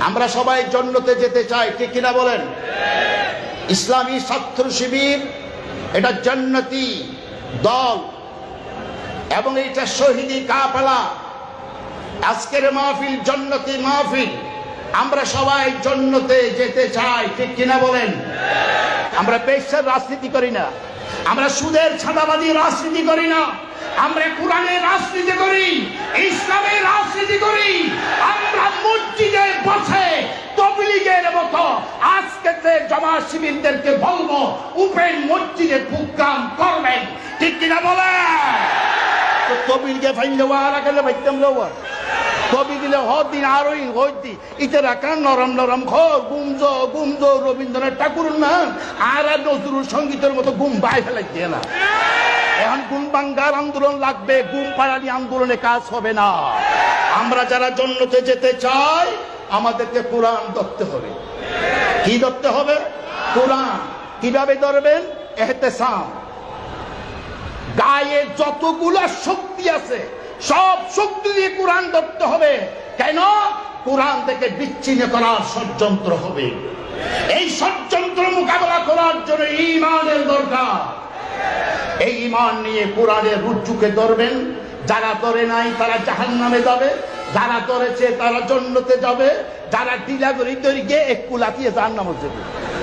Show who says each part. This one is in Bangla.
Speaker 1: আমরা সবাই জন্নতে যেতে চাই, ঠিক কিনা বলেন? ইসলামী ছাত্র শিবির, এটা জন্নতি দল, এবং এটা শহীদি কাফেলা। আজকের মাহফিল জন্নতি মাহফিল। আমরা সবাই জন্নতে যেতে চাই, ঠিক কিনা বলেন? আমরা পেশার রাজনীতি করি না। আমরা সুদের ছাদাবাদী রাজনীতি করি না। আমরা কোরআনের রাজনীতি করি ইসলামের রাজনীতি করি আমরা মসজিদে বসে তবলিগের মতো যে জমা শিবিরদেরকে বলব, উপেন মসজিদে প্রোগ্রাম করবেন। ঠিক কিনা বলে? তো তবিলকে ফাইলে ওয়ারা গেলে বাইতাম লোয়া কবি দিলে হদ দিন আরোই হই দি ইতে রাখা নরম নরম খ গুমজ গুমজ রবীন্দ্রনাথ ঠাকুর না আর আর নজরুল সঙ্গীতের মতো গুম বাই ফেলাই দিয়ে না। এখন গুম বাঙ্গার আন্দোলন লাগবে, গুম পাড়ানি আন্দোলনে কাজ হবে না। আমরা যারা জন্নতে যেতে চাই, আমাদেরকে কোরআন ধরতে হবে। কি ধরতে হবে? কোরআন। কীভাবে ধরবেন? এহতেসাম গায়ে যতগুলো শক্তি আছে, সব শক্তি দিয়ে কোরআন ধরতে হবে। কেন? কোরআন থেকে বিচ্ছিন্ন করার ষড়যন্ত্র হবে। এই ষড়যন্ত্র মোকাবেলা করার জন্য ইমানের দরকার। এই ইমান নিয়ে কোরআনের রুজুকে ধরবেন যারা ধরে নাই, তারা জাহান নামে যাবে। যারা ধরেছে, তারা জন্যতে যাবে। যারা ডিলাগরি তৈরি গিয়ে এক লাফিয়ে জাহান নামে যাবে।